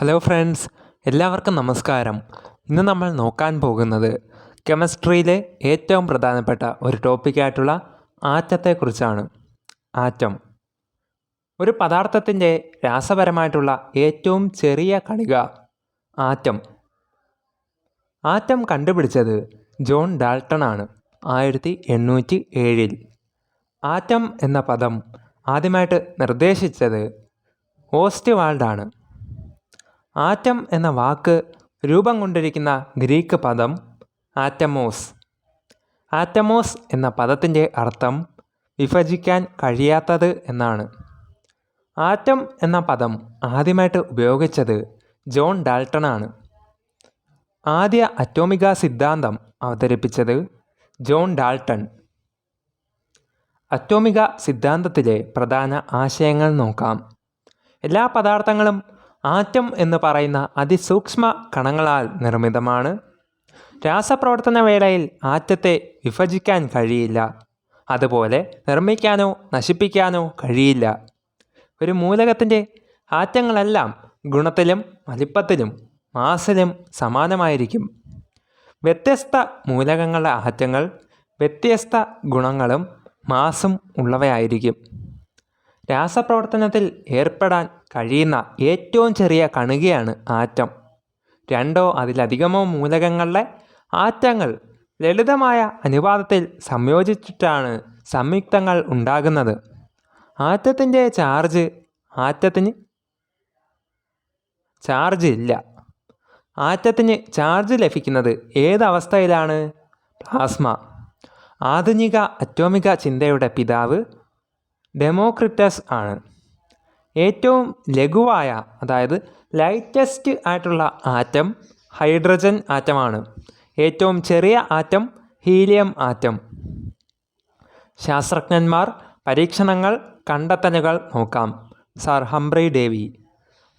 Hello friends എല്ലാവർക്കും നമസ്കാരം. ഇന്ന് നമ്മൾ നോക്കാൻ പോകുന്നത് കെമിസ്ട്രിയിലെ ഏറ്റവും പ്രധാനപ്പെട്ട ഒരു ടോപ്പിക്കായിട്ടുള്ള ആറ്റത്തെക്കുറിച്ചാണ്. ആറ്റം. ഒരു പദാർത്ഥത്തിന്റെ രാസപരമായിട്ടുള്ള ഏറ്റവും ചെറിയ കണിക ആറ്റം. ആറ്റം കണ്ടുപിടിച്ചത് ജോൺ ഡാൾട്ടൺ ആണ് ആയിരത്തി എണ്ണൂറ്റി ഏഴിൽ ആറ്റം എന്ന പദം ആദ്യമായിട്ട് നിർദ്ദേശിച്ചത് ഓസ്റ്റ്വാൾഡാണ്. ആറ്റം എന്ന വാക്ക് രൂപം കൊണ്ടിരിക്കുന്ന ഗ്രീക്ക് പദം ആറ്റമോസ്. ആറ്റമോസ് എന്ന പദത്തിന്റെ അർത്ഥം വിഭജിക്കാൻ കഴിയാത്തത് എന്നാണ്. ആറ്റം എന്ന പദം ആദ്യമായിട്ട് ഉപയോഗിച്ചത് ജോൺ ഡാൽട്ടണാണ്. ആദ്യ അറ്റോമിക സിദ്ധാന്തം അവതരിപ്പിച്ചത് ജോൺ ഡാൾട്ടൺ അറ്റോമിക സിദ്ധാന്തത്തിലെ പ്രധാന ആശയങ്ങൾ നോക്കാം. എല്ലാ പദാർത്ഥങ്ങളും ആറ്റം എന്ന് പറയുന്ന അതിസൂക്ഷ്മ കണങ്ങളാൽ നിർമ്മിതമാണ്. രാസപ്രവർത്തന വേളയിൽ ആറ്റത്തെ വിഭജിക്കാൻ കഴിയില്ല. അതുപോലെ നിർമ്മിക്കാനോ നശിപ്പിക്കാനോ കഴിയില്ല. ഒരു മൂലകത്തിന്റെ ആറ്റങ്ങളെല്ലാം ഗുണത്തിലും വലിപ്പത്തിലും മാസിലും സമാനമായിരിക്കും. വ്യത്യസ്ത മൂലകങ്ങളുടെ ആറ്റങ്ങൾ വ്യത്യസ്ത ഗുണങ്ങളും മാസും ഉള്ളവയായിരിക്കും. രാസപ്രവർത്തനത്തിൽ ഏർപ്പെടാൻ കഴിയുന്ന ഏറ്റവും ചെറിയ കണികയാണ് ആറ്റം. രണ്ടോ അതിലധികമോ മൂലകങ്ങളുടെ ആറ്റങ്ങൾ ലളിതമായ അനുപാതത്തിൽ സംയോജിച്ചിട്ടാണ് സംയുക്തങ്ങൾ ഉണ്ടാകുന്നത്. ആറ്റത്തിന്റെ ചാർജ് ആറ്റത്തിന് ചാർജ് ഇല്ല. ആറ്റത്തിന് ചാർജ് ലഭിക്കുന്നത് ഏതവസ്ഥയിലാണ് പ്ലാസ്മ. ആധുനിക അറ്റോമിക ചിന്തയുടെ പിതാവ് ഡെമോക്രിറ്റസ് ആണ്. ഏറ്റവും ലഘുവായ അതായത് ലൈറ്റസ്റ്റ് ആയിട്ടുള്ള ആറ്റം ഹൈഡ്രജൻ ആറ്റമാണ്. ഏറ്റവും ചെറിയ ആറ്റം ഹീലിയം ആറ്റം. ശാസ്ത്രജ്ഞന്മാർ പരീക്ഷണങ്ങൾ കണ്ടെത്തലുകൾ നോക്കാം. സാർ ഹംബ്രി ദേവി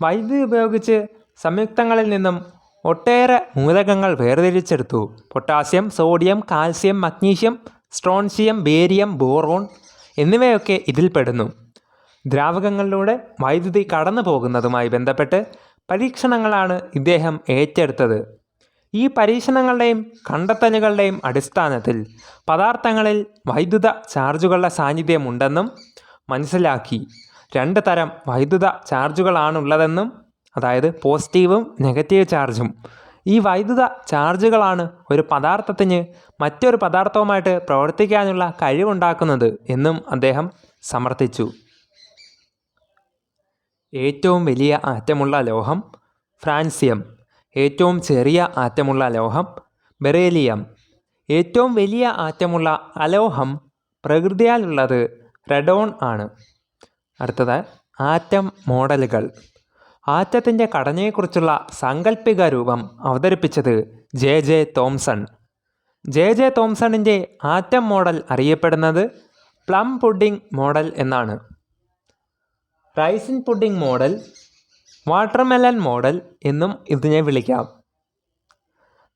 വൈദ്യുതി ഉപയോഗിച്ച് സംയുക്തങ്ങളിൽ നിന്നും ഒട്ടേറെ മൂലകങ്ങൾ വേർതിരിച്ചെടുത്തു. Potassium sodium calcium magnesium strontium barium boron എന്നിവയൊക്കെ ഇതിൽപ്പെടുന്നു ദ്രാവകങ്ങളിലൂടെ വൈദ്യുതി കടന്നു പോകുന്നതുമായി ബന്ധപ്പെട്ട് പരീക്ഷണങ്ങളാണ് ഇദ്ദേഹം ഏറ്റെടുത്തത്. ഈ പരീക്ഷണങ്ങളുടെയും കണ്ടെത്തലുകളുടെയും അടിസ്ഥാനത്തിൽ പദാർത്ഥങ്ങളിൽ വൈദ്യുത ചാർജുകളുടെ സാന്നിധ്യമുണ്ടെന്നും മനസ്സിലാക്കി. രണ്ട് തരം വൈദ്യുത ചാർജുകളാണുള്ളതെന്നും അതായത് പോസിറ്റീവും നെഗറ്റീവ് ചാർജും ഈ വൈദ്യുത ചാർജുകളാണ് ഒരു പദാർത്ഥത്തിന് മറ്റൊരു പദാർത്ഥവുമായിട്ട് പ്രവർത്തിക്കാനുള്ള കഴിവുണ്ടാക്കുന്നത് എന്നും അദ്ദേഹം സമർത്ഥിച്ചു. ഏറ്റവും വലിയ ആറ്റമുള്ള ലോഹം ഫ്രാൻസിയം. ഏറ്റവും ചെറിയ ആറ്റമുള്ള ലോഹം ബെറേലിയം. ഏറ്റവും വലിയ ആറ്റമുള്ള അലോഹം പ്രകൃതിയാലുള്ളത് റെഡോൺ ആണ്. അടുത്തത് ആറ്റം മോഡലുകൾ. ആറ്റത്തിന്റെ ഘടനയെക്കുറിച്ചുള്ള സാങ്കല്പിക രൂപം അവതരിപ്പിച്ചത് J J Thomson. J J തോംസണിന്റെ atom model അറിയപ്പെടുന്നത് പ്ലം പുഡിംഗ് മോഡൽ എന്നാണ്. Raisin pudding model watermelon model എന്നും ഇതിനെ വിളിക്കാം.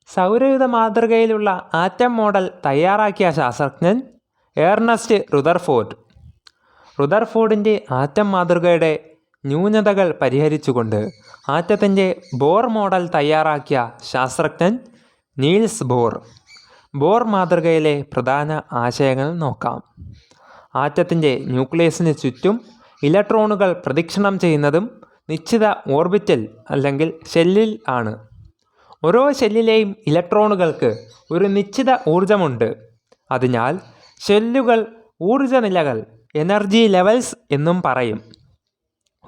സൗരയുധ മാതൃകയിലുള്ള ആറ്റം മോഡൽ തയ്യാറാക്കിയ ശാസ്ത്രജ്ഞൻ ഏർണസ്റ്റ് റുദർഫോർഡ്. റുദർഫോർഡിന്റെ ആറ്റം മാതൃകയുടെ ന്യൂനതകൾ പരിഹരിച്ചുകൊണ്ട് ആറ്റത്തിന്റെ ബോർ മോഡൽ തയ്യാറാക്കിയ ശാസ്ത്രജ്ഞൻ നീൽസ് ബോർ. ബോർ മാതൃകയിലെ പ്രധാന ആശയങ്ങൾ നോക്കാം. ആറ്റത്തിന്റെ ന്യൂക്ലിയസിന് ചുറ്റും ഇലക്ട്രോണുകൾ പ്രദക്ഷിണം ചെയ്യുന്നതും നിശ്ചിത ഓർബിറ്റൽ അല്ലെങ്കിൽ ഷെല്ലിൽ ആണ്. ഓരോ ഷെല്ലിലെയും ഇലക്ട്രോണുകൾക്ക് ഒരു നിശ്ചിത ഊർജമുണ്ട് അതിനാൽ ഷെല്ലുകൾ ഊർജ നിലകൾ എനർജി ലെവൽസ് എന്നും പറയും.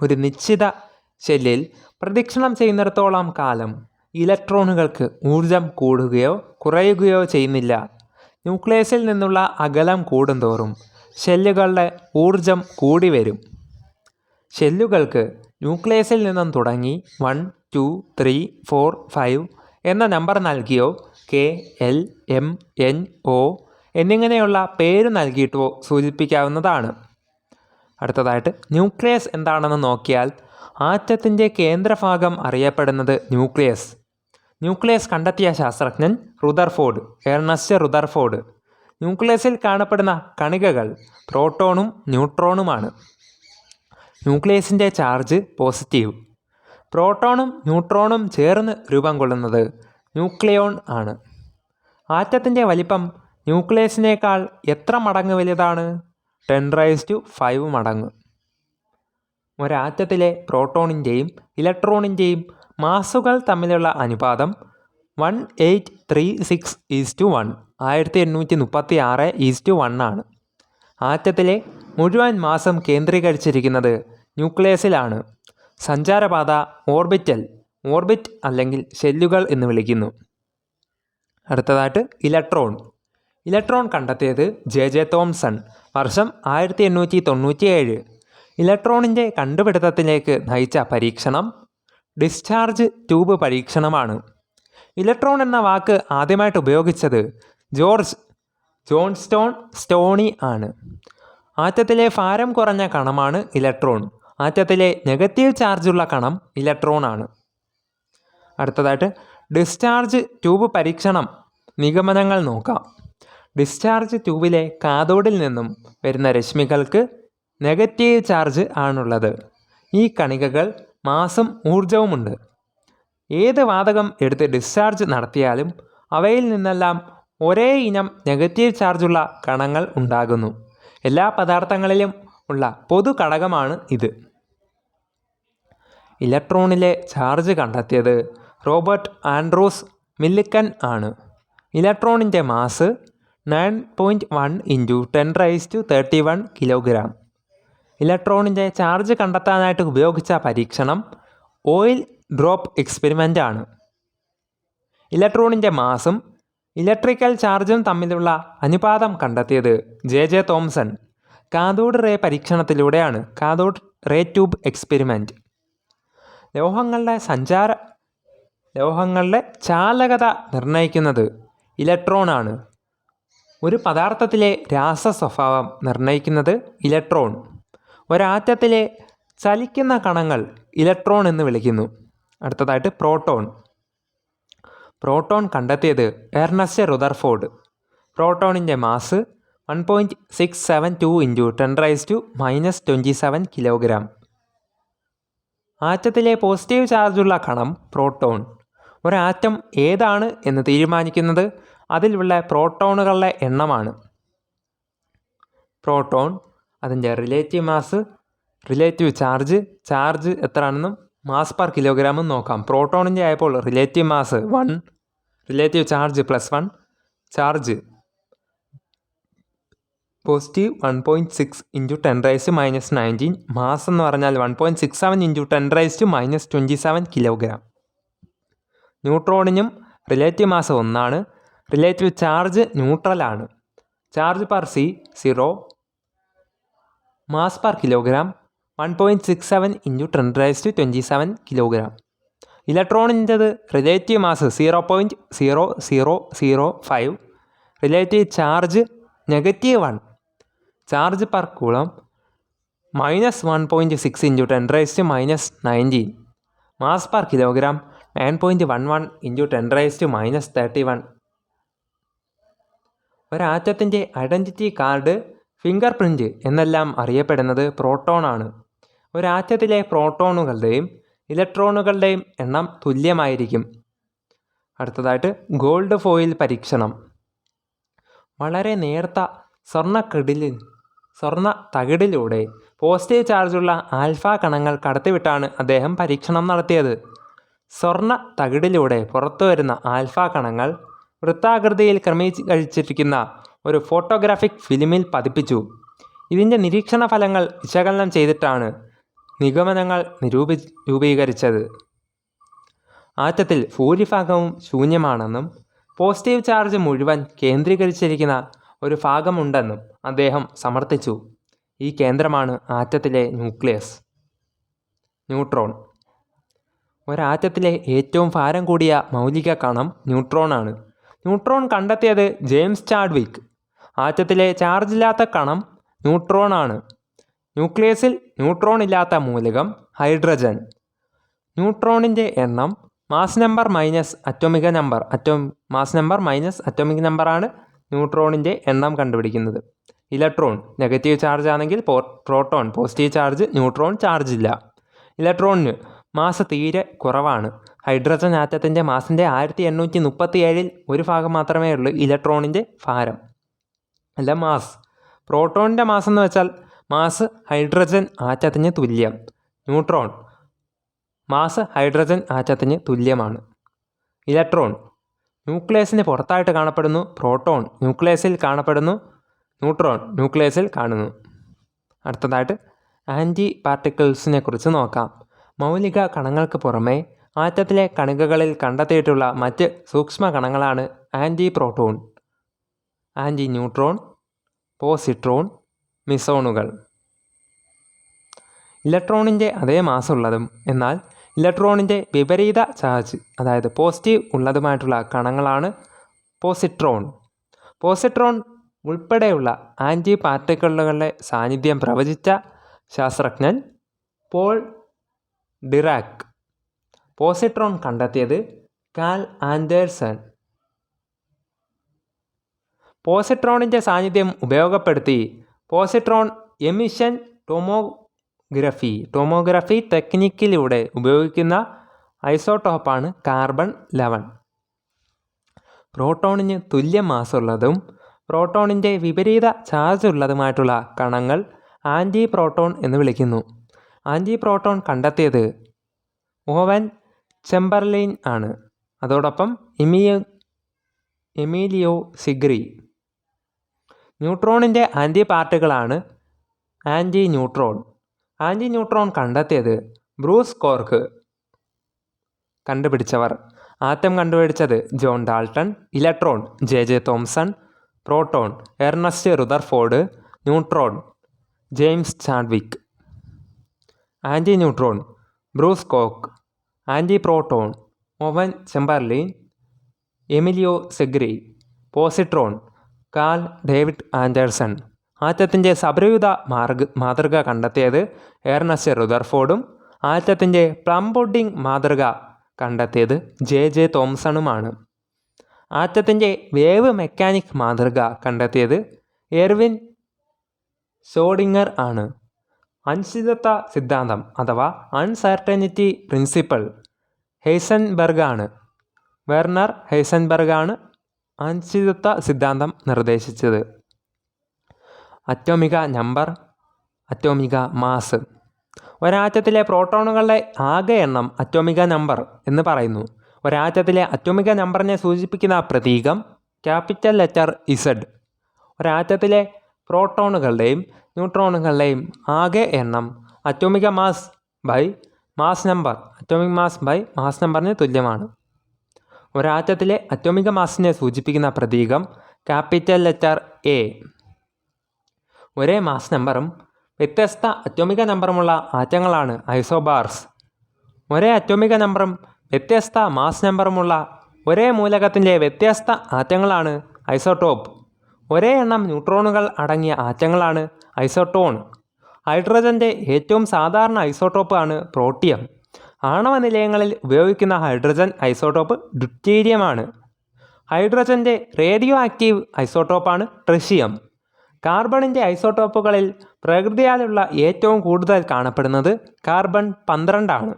ഒരു നിശ്ചിത ഷെല്ലിൽ പ്രദക്ഷിണം ചെയ്യുന്നിടത്തോളം കാലം ഇലക്ട്രോണുകൾക്ക് ഊർജം കൂടുകയോ കുറയുകയോ ചെയ്യുന്നില്ല. ന്യൂക്ലിയസിൽ നിന്നുള്ള അകലം കൂടുന്തോറും ഷെല്ലുകളുടെ ഊർജം കൂടി വരും. ഷെല്ലുകൾക്ക് ന്യൂക്ലിയസിൽ നിന്നും തുടങ്ങി one two three four five എന്ന number നൽകിയോ K L M N O എന്നിങ്ങനെയുള്ള പേര് നൽകിയിട്ടോ സൂചിപ്പിക്കാവുന്നതാണ്. അടുത്തതായിട്ട് ന്യൂക്ലിയസ് എന്താണെന്ന് നോക്കിയാൽ ആറ്റത്തിന്റെ കേന്ദ്രഭാഗം അറിയപ്പെടുന്നത് ന്യൂക്ലിയസ്. ന്യൂക്ലിയസ് കണ്ടെത്തിയ ശാസ്ത്രജ്ഞൻ റുദർഫോർഡ് ഏർണസ്റ്റ് റുദർഫോർഡ്. ന്യൂക്ലിയസിൽ കാണപ്പെടുന്ന കണികകൾ പ്രോട്ടോണും ന്യൂട്രോണുമാണ്. ന്യൂക്ലിയസിന്റെ ചാർജ് പോസിറ്റീവ്. പ്രോട്ടോണും ന്യൂട്രോണും ചേർന്ന് രൂപം കൊള്ളുന്നത് ന്യൂക്ലിയോൺ ആണ്. ആറ്റത്തിന്റെ വലിപ്പം ന്യൂക്ലിയസിനേക്കാൾ എത്ര മടങ്ങ് വലുതാണ്? ടെൻ റൈസ് ടു ഫൈവ് മടങ്ങ്. ഒരാറ്റത്തിലെ പ്രോട്ടോണിന്റെയും ഇലക്ട്രോണിന്റെയും മാസുകൾ തമ്മിലുള്ള അനുപാതം one eight three six is to one ആയിരത്തി എണ്ണൂറ്റി മുപ്പത്തി ആറ് ഈസ് ടു വൺ ആണ്. ആറ്റത്തിലെ മുഴുവൻ മാസം കേന്ദ്രീകരിച്ചിരിക്കുന്നത് ന്യൂക്ലിയസിലാണ്. സഞ്ചാരപാത ഓർബിറ്റൽ ഓർബിറ്റ് അല്ലെങ്കിൽ ഷെല്ലുകൾ എന്ന് വിളിക്കുന്നു. അടുത്തതായിട്ട് ഇലക്ട്രോൺ. ഇലക്ട്രോൺ കണ്ടെത്തിയത് ജെ ജെ തോംസൺ വർഷം ആയിരത്തി എണ്ണൂറ്റി തൊണ്ണൂറ്റി ഏഴ് ഇലക്ട്രോണിന്റെ കണ്ടുപിടുത്തത്തിലേക്ക് നയിച്ച പരീക്ഷണം ഡിസ്ചാർജ് ട്യൂബ് പരീക്ഷണമാണ്. ഇലക്ട്രോൺ എന്ന വാക്ക് ആദ്യമായിട്ട് ഉപയോഗിച്ചത് ജോർജ് ജോൺസ്റ്റോൺ സ്റ്റോണി ആണ്. ആറ്റത്തിലെ ഭാരം കുറഞ്ഞ കണമാണ് ഇലക്ട്രോൺ. ആറ്റത്തിലെ നെഗറ്റീവ് ചാർജുള്ള കണം ഇലക്ട്രോൺ ആണ്. അടുത്തതായിട്ട് ഡിസ്ചാർജ് ട്യൂബ് പരീക്ഷണം നിഗമനങ്ങൾ നോക്കാം. ഡിസ്ചാർജ് ട്യൂബിലെ കാതോഡിൽ നിന്നും വരുന്ന രശ്മികൾക്ക് നെഗറ്റീവ് ചാർജ് ആണുള്ളത്. ഈ കണികകൾ മാസം ഊർജവുമുണ്ട് ഏത് വാതകം എടുത്ത് ഡിസ്ചാർജ് നടത്തിയാലും അവയിൽ നിന്നെല്ലാം ഒരേ ഇനം നെഗറ്റീവ് ചാർജുള്ള കണങ്ങൾ ഉണ്ടാകുന്നു. എല്ലാ പദാർത്ഥങ്ങളിലും ഉള്ള പൊതു ഘടകമാണ് ഇത്. ഇലക്ട്രോണിലെ ചാർജ് കണ്ടെത്തിയത് റോബർട്ട് ആൻഡ്രൂസ് മില്ലിക്കൻ ആണ്. ഇലക്ട്രോണിന്റെ mass nine point one into ten raise to thirty one kilogram ഇലക്ട്രോണിന്റെ ചാർജ് കണ്ടെത്താനായിട്ട് ഉപയോഗിച്ച പരീക്ഷണം ഓയിൽ ഡ്രോപ്പ് എക്സ്പെരിമെന്റ് ആണ്. ഇലക്ട്രോണിന്റെ മാസും ഇലക്ട്രിക്കൽ ചാർജും തമ്മിലുള്ള അനുപാതം കണ്ടെത്തിയത് J J Thomson cathode ray പരീക്ഷണത്തിലൂടെയാണ് cathode ray tube experiment ലോഹങ്ങളുടെ സഞ്ചാര ലോഹങ്ങളുടെ ചാലകത നിർണയിക്കുന്നത് ഇലക്ട്രോണാണ് ഒരു പദാർത്ഥത്തിലെ രാസ സ്വഭാവം നിർണയിക്കുന്നത് ഇലക്ട്രോൺ. ഒരാറ്റത്തിലെ ചലിക്കുന്ന കണങ്ങൾ ഇലക്ട്രോൺ എന്ന് വിളിക്കുന്നു. അടുത്തതായിട്ട് പ്രോട്ടോൺ. പ്രോട്ടോൺ കണ്ടെത്തിയത് Ernest Rutherford. പ്രോട്ടോണിന്റെ mass one point six seven two into ten raise to minus twenty seven kilogram. ആറ്റത്തിലെ positive ചാർജുള്ള കണം പ്രോട്ടോൺ. ഒരാറ്റം ഏതാണ് എന്ന് തീരുമാനിക്കുന്നത് അതിലുള്ള പ്രോട്ടോണുകളുടെ എണ്ണമാണ്. പ്രോട്ടോൺ അതിന്റെ relative mass relative charge charge എത്രയാണെന്നും mass per കിലോഗ്രാമും നോക്കാം. പ്രോട്ടോണിന്റെ ആയപ്പോൾ relative mass one relative charge plus one charge positive one point six into ten raise minus nineteen mass എന്ന് പറഞ്ഞാൽ one point six seven into ten raise to minus twenty seven kilogram ന്യൂട്രോണിനും relative mass ഒന്നാണ്. Relative charge ന്യൂട്രലാണ് charge per C zero mass per kilogram one point six seven into ten raise to twenty seven kilogram ഇലക്ട്രോണിന്റെത് relative mass zero point zero zero zero five relative charge negative one charge per coulomb minus one point six into ten to minus nineteen mass per kilogram nine point one one into ten to minus thirty one ഒരാറ്റത്തിന്റെ identity card finger print എന്നെല്ലാം അറിയപ്പെടുന്നത് പ്രോട്ടോണാണ് ഒരാറ്റത്തിലെ പ്രോട്ടോണുകളുടെയും ഇലക്ട്രോണുകളുടെയും എണ്ണം തുല്യമായിരിക്കും. അടുത്തതായിട്ട് gold foil പരീക്ഷണം. വളരെ നേർത്ത സ്വർണക്കിടിലിൽ സ്വർണ തകിടിലൂടെ positive ചാർജുള്ള ആൽഫ കണങ്ങൾ കടത്തിവിട്ടാണ് അദ്ദേഹം പരീക്ഷണം നടത്തിയത്. സ്വർണ തകിടിലൂടെ പുറത്തു വരുന്ന ആൽഫ കണങ്ങൾ വൃത്താകൃതിയിൽ ക്രമീകരിച്ചിരിക്കുന്ന ഒരു ഫോട്ടോഗ്രാഫിക് ഫിലിമിൽ പതിപ്പിച്ചു. ഇതിന്റെ നിരീക്ഷണ ഫലങ്ങൾ വിശകലനം ചെയ്തിട്ടാണ് നിഗമനങ്ങൾ നിരൂപി രൂപീകരിച്ചത്. ആറ്റത്തിൽ ഭൂരിഭാഗവും ശൂന്യമാണെന്നും പോസിറ്റീവ് ചാർജ് മുഴുവൻ കേന്ദ്രീകരിച്ചിരിക്കുന്ന ഒരു ഭാഗമുണ്ടെന്നും അദ്ദേഹം സമർത്ഥിച്ചു. ഈ കേന്ദ്രമാണ് ആറ്റത്തിലെ ന്യൂക്ലിയസ്. ന്യൂട്രോൺ. ഒരാറ്റത്തിലെ ഏറ്റവും ഭാരം കൂടിയ മൗലിക കണം ന്യൂട്രോണാണ്. ന്യൂട്രോൺ കണ്ടെത്തിയത് ജെയിംസ് ചാഡ്വിക്. ആറ്റത്തിലെ ചാർജില്ലാത്ത കണം ന്യൂട്രോൺ ആണ്. ന്യൂക്ലിയസിൽ ന്യൂട്രോൺ ഇല്ലാത്ത മൂലകം ഹൈഡ്രജൻ. ന്യൂട്രോണിന്റെ എണ്ണം മാസ് നമ്പർ മൈനസ് അറ്റോമിക നമ്പർ. അറ്റോ മാസ് നമ്പർ മൈനസ് അറ്റോമിക് നമ്പറാണ് ന്യൂട്രോണിന്റെ എണ്ണം കണ്ടുപിടിക്കുന്നത്. ഇലക്ട്രോൺ നെഗറ്റീവ് ചാർജ് ആണെങ്കിൽ proton positive charge neutron charge ഇല്ല. ഇലക്ട്രോണിന് മാസ് തീരെ കുറവാണ്. ഹൈഡ്രജൻ ആറ്റത്തിന്റെ മാസിന്റെ ആയിരത്തി എണ്ണൂറ്റി മുപ്പത്തി ഏഴിൽ ഒരു ഭാഗം മാത്രമേ ഉള്ളൂ ഇലക്ട്രോണിന്റെ ഭാരം. അല്ല മാസ്. പ്രോട്ടോണിന്റെ മാസ് എന്ന് വെച്ചാൽ മാസ് ഹൈഡ്രജൻ ആറ്റത്തിന് തുല്യം. ന്യൂട്രോൺ. മാസ് ഹൈഡ്രജൻ ആറ്റത്തിന് തുല്യമാണ്. ഇലക്ട്രോൺ. ന്യൂക്ലിയസിന് പുറത്തായിട്ട് കാണപ്പെടുന്നു പ്രോട്ടോൺ. ന്യൂക്ലിയസിൽ കാണപ്പെടുന്നു ന്യൂട്രോൺ. ന്യൂക്ലിയസിൽ കാണുന്നു. അടുത്തതായിട്ട് ആന്റി പാർട്ടിക്കിൾസിനെ കുറിച്ച് നോക്കാം. മൗലിക കണങ്ങൾക്ക് പുറമെ ആറ്റത്തിലെ കണികകളിൽ കണ്ടെത്തിയിട്ടുള്ള മറ്റ് സൂക്ഷ്മ കണങ്ങളാണ് anti proton anti neutron positron മിസോണുകൾ. ഇലക്ട്രോണിന്റെ അതേ മാസമുള്ളതും എന്നാൽ ഇലക്ട്രോണിന്റെ വിപരീത ചാർജ് അതായത് പോസിറ്റീവ് ഉള്ളതുമായിട്ടുള്ള കണങ്ങളാണ് പോസിട്രോൺ. പോസിട്രോൺ ഉൾപ്പെടെയുള്ള ആന്റി പാർട്ടിക്കിളുകളുടെ സാന്നിധ്യം പ്രവചിച്ച ശാസ്ത്രജ്ഞൻ പോൾ ഡിറാക് പോസിട്രോൺ കണ്ടെത്തിയത് കാൽ ആൻഡേഴ്സൺ. പോസിട്രോണിന്റെ സാന്നിധ്യം ഉപയോഗപ്പെടുത്തി പോസിട്രോൺ എമിഷൻ ടൊമോഗ്രഫി ടൊമോഗ്രഫി ടെക്നിക്കിലൂടെ ഉപയോഗിക്കുന്ന ഐസോട്ടോപ്പാണ് കാർബൺ ലെവൻ പ്രോട്ടോണിന് തുല്യ മാസുള്ളതും പ്രോട്ടോണിന്റെ വിപരീത ചാർജ് ഉള്ളതുമായിട്ടുള്ള കണങ്ങൾ ആന്റി പ്രോട്ടോൺ എന്ന് വിളിക്കുന്നു. ആന്റി പ്രോട്ടോൺ കണ്ടെത്തിയത് ഓവൻ ചെമ്പർലിൻ ആണ്. അതോടൊപ്പം എമിയ എമീലിയോ സിഗ്രി. ന്യൂട്രോണിന്റെ ആന്റി പാർട്ടുകളാണ് ആന്റി ന്യൂട്രോൺ ആന്റി ന്യൂട്രോൺ കണ്ടെത്തിയത് ബ്രൂസ് കോർക്ക് കണ്ടുപിടിച്ചവർ. ആറ്റം കണ്ടുപിടിച്ചത് John Dalton electron J J Thomson proton Ernest Rutherford neutron James Chadwick. Antineutron Bruce coke antiproton Owen Chamberlain Emilio Segre positron Carl David Anderson. ആറ്റത്തിന്റെ സബരയുത മാർഗ മാതൃക കണ്ടെത്തിയത് Ernest റുദർഫോർഡും ആറ്റത്തിന്റെ plum pudding മാതൃക കണ്ടെത്തിയത് ജെ ജെ തോംസണുമാണ്. ആറ്റത്തിന്റെ വേവ് മെക്കാനിക് മാതൃക കണ്ടെത്തിയത് എർവിൻ ഷോഡിങ്ങർ ആണ്. അനിശ്ചിതത്വ സിദ്ധാന്തം അഥവാ അൺസർട്ടനിറ്റി പ്രിൻസിപ്പിൾ ഹെയ്സൻബർഗ് ആണ് വെർണർ ഹെയ്സൻബർഗ് ആണ് അനിശ്ചിതത്വ സിദ്ധാന്തം നിർദ്ദേശിച്ചത്. അറ്റോമിക നമ്പർ അറ്റോമിക മാസ്. ഒരാറ്റത്തിലെ പ്രോട്ടോണുകളുടെ ആകെ എണ്ണം അറ്റോമിക നമ്പർ എന്ന് പറയുന്നു. ഒരാറ്റത്തിലെ അറ്റോമിക നമ്പറിനെ സൂചിപ്പിക്കുന്ന പ്രതീകം ക്യാപിറ്റൽ ലെറ്റർ ഇസഡ്. ഒരാറ്റത്തിലെ പ്രോട്ടോണുകളുടെയും ന്യൂട്രോണുകളുടെയും ആകെ എണ്ണം അറ്റോമിക mass by mass number atomic mass by mass നമ്പറിന് തുല്യമാണ്. ഒരാറ്റത്തിലെ അറ്റോമിക മാസിനെ സൂചിപ്പിക്കുന്ന പ്രതീകം ക്യാപിറ്റൽ ലെറ്റർ എ ഒരേ മാസ് നമ്പറും വ്യത്യസ്ത അറ്റോമിക നമ്പറുമുള്ള ആറ്റങ്ങളാണ് ഐസോബാർസ്. ഒരേ അറ്റോമിക നമ്പറും വ്യത്യസ്ത മാസ് നമ്പറുമുള്ള ഒരേ മൂലകത്തിന്റെ വ്യത്യസ്ത ആറ്റങ്ങളാണ് ഐസോടോപ്പ്. ഒരേ എണ്ണം ന്യൂട്രോണുകൾ അടങ്ങിയ ആറ്റങ്ങളാണ് ഐസോട്ടോൺ ഹൈഡ്രജന്റെ ഏറ്റവും സാധാരണ ഐസോട്ടോപ്പ് ആണ് പ്രോട്ടിയം. ആണവ നിലയങ്ങളിൽ ഉപയോഗിക്കുന്ന ഹൈഡ്രജൻ ഐസോട്ടോപ്പ് ഡ്യൂറ്റീരിയമാണ് ഹൈഡ്രജന്റെ റേഡിയോ ആക്റ്റീവ് ഐസോട്ടോപ്പാണ് ട്രിഷിയം. കാർബണിന്റെ ഐസോട്ടോപ്പുകളിൽ പ്രകൃതിയാലുള്ള ഏറ്റവും കൂടുതൽ കാണപ്പെടുന്നത് കാർബൺ പന്ത്രണ്ടാണ്.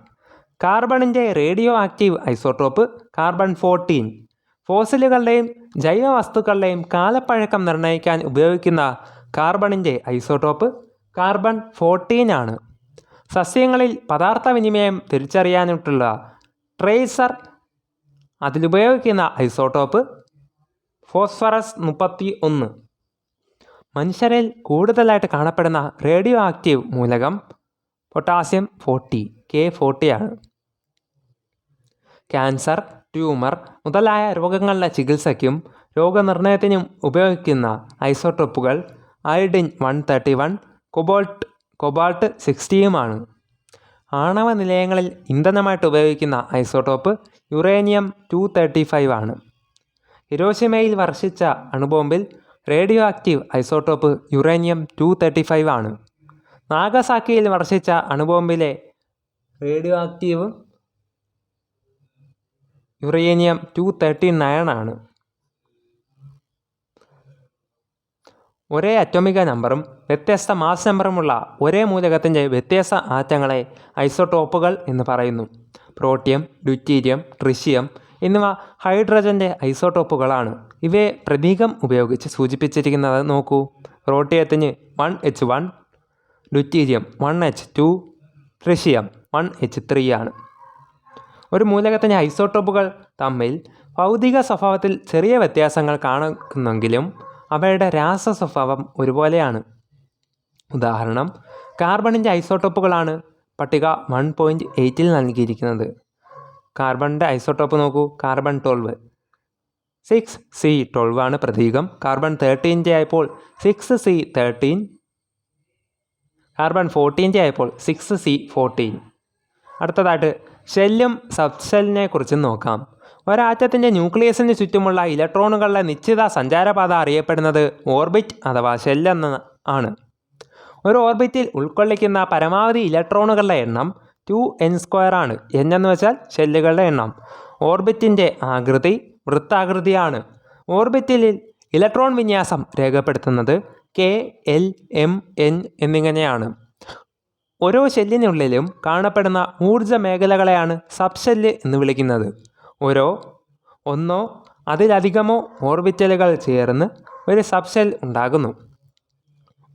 കാർബണിന്റെ radio active isotope carbon fourteen. ഫോസിലുകളുടെയും ജൈവവസ്തുക്കളുടെയും കാലപ്പഴക്കം നിർണയിക്കാൻ ഉപയോഗിക്കുന്ന കാർബണിന്റെ ഐസോടോപ്പ് കാർബൺ ഫോർട്ടീൻ ആണ്. സസ്യങ്ങളിൽ പദാർത്ഥ വിനിമയം തിരിച്ചറിയാനായിട്ടുള്ള ട്രേസർ അതിലുപയോഗിക്കുന്ന ഐസോടോപ്പ് ഫോസ്ഫറസ് മുപ്പത്തി ഒന്ന് മനുഷ്യരിൽ കൂടുതലായിട്ട് കാണപ്പെടുന്ന റേഡിയോ ആക്റ്റീവ് മൂലകം പൊട്ടാസ്യം ഫോർട്ടി കെ ഫോർട്ടി ആണ്. ക്യാൻസർ ട്യൂമർ മുതലായ രോഗങ്ങളുടെ ചികിത്സയ്ക്കും രോഗനിർണയത്തിനും ഉപയോഗിക്കുന്ന ഐസോട്ടോപ്പുകൾ iodine one thirty one cobalt cobalt സിക്സ്റ്റിയുമാണ്. ആണവ നിലയങ്ങളിൽ ഇന്ധനമായിട്ട് ഉപയോഗിക്കുന്ന isotope uranium two thirty five ആണ്. ഹിരോഷിമയിൽ വർഷിച്ച അണുബോംബിൽ radioactive isotope uranium two thirty five ആണ്. നാഗസാക്കിയിൽ വർഷിച്ച അണുബോംബിലെ radioactive uranium two thirty nine ആണ്. ഒരേ അറ്റോമിക നമ്പറും വ്യത്യസ്ത മാസ് നമ്പറുമുള്ള ഒരേ മൂലകത്തിന്റെ വ്യത്യസ്ത ആറ്റങ്ങളെ ഐസോടോപ്പുകൾ എന്ന് പറയുന്നു. പ്രോട്ടിയം ഡ്യൂറ്റീരിയം ട്രിഷ്യം എന്നിവ ഹൈഡ്രജന്റെ ഐസോടോപ്പുകളാണ്. ഇവയെ പ്രതീകം ഉപയോഗിച്ച് സൂചിപ്പിച്ചിരിക്കുന്നത് നോക്കൂ. പ്രോട്ടിയത്തിന് one H one deuterium one H two tritium one H three ആണ്. ഒരു മൂലകത്തിന്റെ ഐസോടോപ്പുകൾ തമ്മിൽ ഭൗതിക സ്വഭാവത്തിൽ ചെറിയ വ്യത്യാസങ്ങൾ കാണുന്നെങ്കിലും അവയുടെ രാസ സ്വഭാവം ഒരുപോലെയാണ്. ഉദാഹരണം കാർബണിന്റെ ഐസോട്ടോപ്പുകളാണ് പട്ടിക വൺ പോയിന്റ് എയ്റ്റിൽ നൽകിയിരിക്കുന്നത്. കാർബണിന്റെ ഐസോട്ടോപ്പ് നോക്കൂ carbon twelve. Six C twelve ആണ് പ്രതീകം. കാർബൺ തേർട്ടീന്റെ ആയപ്പോൾ സിക്സ് സി തേർട്ടീൻ. കാർബൺ ഫോർട്ടീന്റെ ആയപ്പോൾ സിക്സ് സി ഫോർട്ടീൻ. അടുത്തതായിട്ട് ഷെല്ലും സബ്ഷെല്ലിനെ കുറിച്ചും നോക്കാം. ഒരാറ്റത്തിന്റെ ന്യൂക്ലിയസിന് ചുറ്റുമുള്ള ഇലക്ട്രോണുകളുടെ നിശ്ചിത സഞ്ചാരപാത അറിയപ്പെടുന്നത് ഓർബിറ്റ് അഥവാ ഷെല്ലെന്ന് ആണ്. ഒരു ഓർബിറ്റിൽ ഉൾക്കൊള്ളിക്കുന്ന പരമാവധി ഇലക്ട്രോണുകളുടെ എണ്ണം ടു എൻ സ്ക്വയർ ആണ്. എൻ എന്ന് വെച്ചാൽ ഷെല്ലുകളുടെ എണ്ണം. ഓർബിറ്റിന്റെ ആകൃതി വൃത്താകൃതിയാണ്. ഓർബിറ്റിൽ ഇലക്ട്രോൺ വിന്യാസം രേഖപ്പെടുത്തുന്നത് കെ എൽ എം എൻ എന്നിങ്ങനെയാണ്. ഓരോ ഷെല്ലിനുള്ളിലും കാണപ്പെടുന്ന ഊർജ മേഖലകളെയാണ് സബ്ഷെല്ല് എന്ന് വിളിക്കുന്നത്. ഓരോ ഒന്നോ അതിലധികമോ ഓർബിറ്റലുകൾ ചേർന്ന് ഒരു സബ്സെൽ ഉണ്ടാകുന്നു.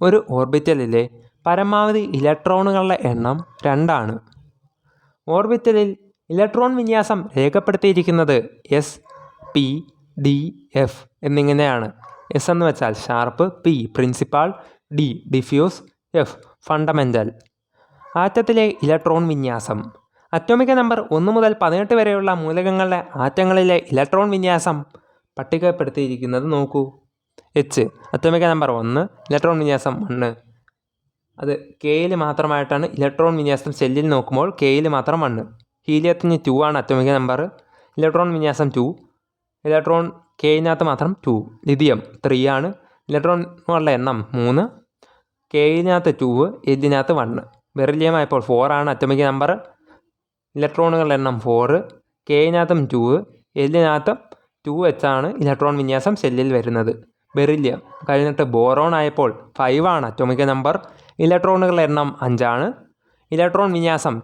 ഒരു ഓർബിറ്റലിലെ പരമാവധി ഇലക്ട്രോണുകളുടെ എണ്ണം രണ്ടാണ്. ഓർബിറ്റലിൽ ഇലക്ട്രോൺ വിന്യാസം രേഖപ്പെടുത്തിയിരിക്കുന്നത് എസ് പി ഡി എഫ് എന്നിങ്ങനെയാണ്. എസ് എന്ന് വെച്ചാൽ sharp P principal D diffuse F fundamental ആറ്റത്തിലെ electron വിന്യാസം. അറ്റോമിക നമ്പർ ഒന്ന് മുതൽ പതിനെട്ട് വരെയുള്ള മൂലകങ്ങളുടെ ആറ്റങ്ങളിലെ ഇലക്ട്രോൺ വിന്യാസം പട്ടികപ്പെടുത്തിയിരിക്കുന്നത് നോക്കൂ. എച്ച് അറ്റോമിക നമ്പർ ഒന്ന് ഇലക്ട്രോൺ വിന്യാസം ഒന്ന്. അത് കെയിൽ മാത്രമായിട്ടാണ് ഇലക്ട്രോൺ വിന്യാസം സെല്ലിൽ നോക്കുമ്പോൾ കെയിൽ മാത്രം വണ്ണ് ഹീലിയത്തിന് ടു ആണ് അറ്റോമിക നമ്പർ ഇലക്ട്രോൺ വിന്യാസം ടു ഇലക്ട്രോൺ കെയിനകത്ത് മാത്രം ടു ലിഥിയം ത്രീ ആണ്. ഇലക്ട്രോണുകളുടെ എണ്ണം മൂന്ന്. കെയിനകത്ത് ടു എല്ലിനകത്ത് വണ്ണ് ബെറിലിയം ആയപ്പോൾ ഫോർ ആണ് അറ്റോമിക നമ്പർ ഇലക്ട്രോണുകളുടെ എണ്ണം ഫോറ് കെയിനകത്തും ടു എല്ലിനകത്തും ടു വെച്ചാണ് ഇലക്ട്രോൺ വിന്യാസം സെല്ലിൽ വരുന്നത്. ബെറിലിയം കഴിഞ്ഞിട്ട് ബോറോൺ ആയപ്പോൾ ഫൈവ് ആണ് അറ്റോമിക നമ്പർ ഇലക്ട്രോണുകളുടെ എണ്ണം അഞ്ചാണ് ഇലക്ട്രോൺ വിന്യാസം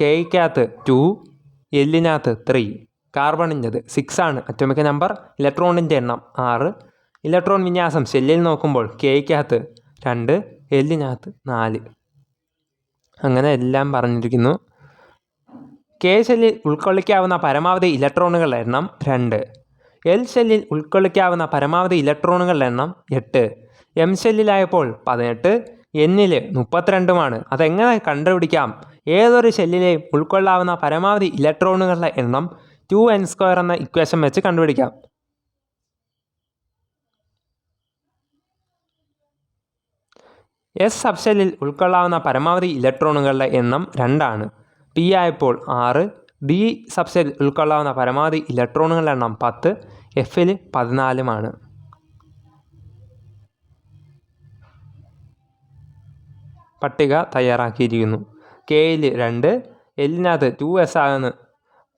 കെയ്ക്കകത്ത് ടു എല്ലിനകത്ത് ത്രീ കാർബണിന്റെത് സിക്സ് ആണ് അറ്റോമിക നമ്പർ ഇലക്ട്രോണിന്റെ എണ്ണം ആറ്. ഇലക്ട്രോൺ വിന്യാസം സെല്ലിൽ നോക്കുമ്പോൾ കെയ്ക്കകത്ത് രണ്ട് എല്ലിനകത്ത് നാല്. അങ്ങനെ എല്ലാം പറഞ്ഞിരിക്കുന്നു. കെ സെല്ലിൽ ഉൾക്കൊള്ളിക്കാവുന്ന പരമാവധി ഇലക്ട്രോണുകളുടെ എണ്ണം രണ്ട്. എൽ സെല്ലിൽ ഉൾക്കൊള്ളിക്കാവുന്ന പരമാവധി ഇലക്ട്രോണുകളുടെ എണ്ണം എട്ട്. എം സെല്ലിലായപ്പോൾ പതിനെട്ട് എന്നിൽ മുപ്പത്തിരണ്ടുമാണ്. അതെങ്ങനെ കണ്ടുപിടിക്കാം? ഏതൊരു സെല്ലിലെയും ഉൾക്കൊള്ളാവുന്ന പരമാവധി ഇലക്ട്രോണുകളുടെ എണ്ണം ടു എൻ സ്ക്വയർ എന്ന ഇക്വേഷൻ വെച്ച് കണ്ടുപിടിക്കാം. എസ് സബ്സെല്ലിൽ ഉൾക്കൊള്ളാവുന്ന പരമാവധി ഇലക്ട്രോണുകളുടെ എണ്ണം രണ്ടാണ്. പി ആയപ്പോൾ ആറ് ഡി സബ്ഷെൽ ഉൾക്കൊള്ളാവുന്ന പരമാവധി ഇലക്ട്രോണുകളുടെ എണ്ണം പത്ത് എഫിൽ പതിനാലുമാണ്. പട്ടിക തയ്യാറാക്കിയിരിക്കുന്നു. കെയിൽ രണ്ട് എല്ലിനകത്ത് ടു എസ് ആകുന്ന.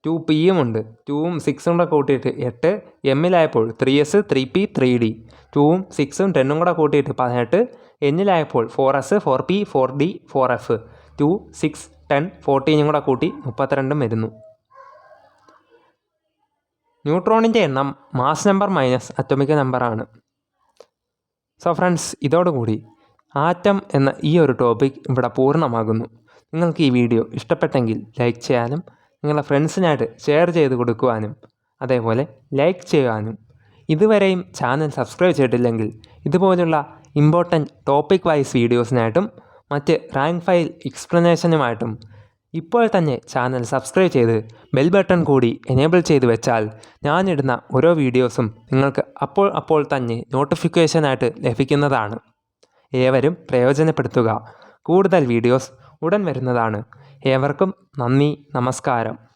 ടു പിയും ഉണ്ട്. ടൂവും സിക്സും കൂടെ കൂട്ടിയിട്ട് എട്ട് എമ്മിലായപ്പോൾ three S three P three D ടൂവും സിക്സും ടെന്നും കൂടെ കൂട്ടിയിട്ട് പതിനെട്ട് എന്നിലായപ്പോൾ four S four P four D four F two six ten ഫോർട്ടീനും കൂടെ കൂട്ടി മുപ്പത്തിരണ്ടും വരുന്നു. ന്യൂട്രോണിന്റെ എണ്ണം മാസ് നമ്പർ മൈനസ് അറ്റോമിക് നമ്പറാണ് സോ ഫ്രണ്ട്സ് ഇതോടുകൂടി ആറ്റം എന്ന ഈ ഒരു ടോപ്പിക് ഇവിടെ പൂർണമാകുന്നു. നിങ്ങൾക്ക് ഈ വീഡിയോ ഇഷ്ടപ്പെട്ടെങ്കിൽ ലൈക്ക് ചെയ്യാനും നിങ്ങളുടെ ഫ്രണ്ട്സിനായിട്ട് ഷെയർ ചെയ്ത് കൊടുക്കുവാനും അതേപോലെ ലൈക്ക് ചെയ്യുവാനും ഇതുവരെയും ചാനൽ സബ്സ്ക്രൈബ് ചെയ്തിട്ടില്ലെങ്കിൽ ഇതുപോലുള്ള ഇമ്പോർട്ടന്റ് ടോപ്പിക് വൈസ് വീഡിയോസിനായിട്ടും മറ്റ് റാങ്ക് ഫയൽ എക്സ്പ്ലനേഷനുമായിട്ടും ഇപ്പോൾ തന്നെ ചാനൽ സബ്സ്ക്രൈബ് ചെയ്ത് ബെൽ ബട്ടൺ കൂടി എനേബിൾ ചെയ്ത് വെച്ചാൽ ഞാനിടുന്ന ഓരോ വീഡിയോസും നിങ്ങൾക്ക് അപ്പോൾ അപ്പോൾ തന്നെ നോട്ടിഫിക്കേഷനായിട്ട് ലഭിക്കുന്നതാണ്. ഏവരും പ്രയോജനപ്പെടുത്തുക. കൂടുതൽ വീഡിയോസ് ഉടൻ വരുന്നതാണ്. ഏവർക്കും നന്ദി നമസ്കാരം.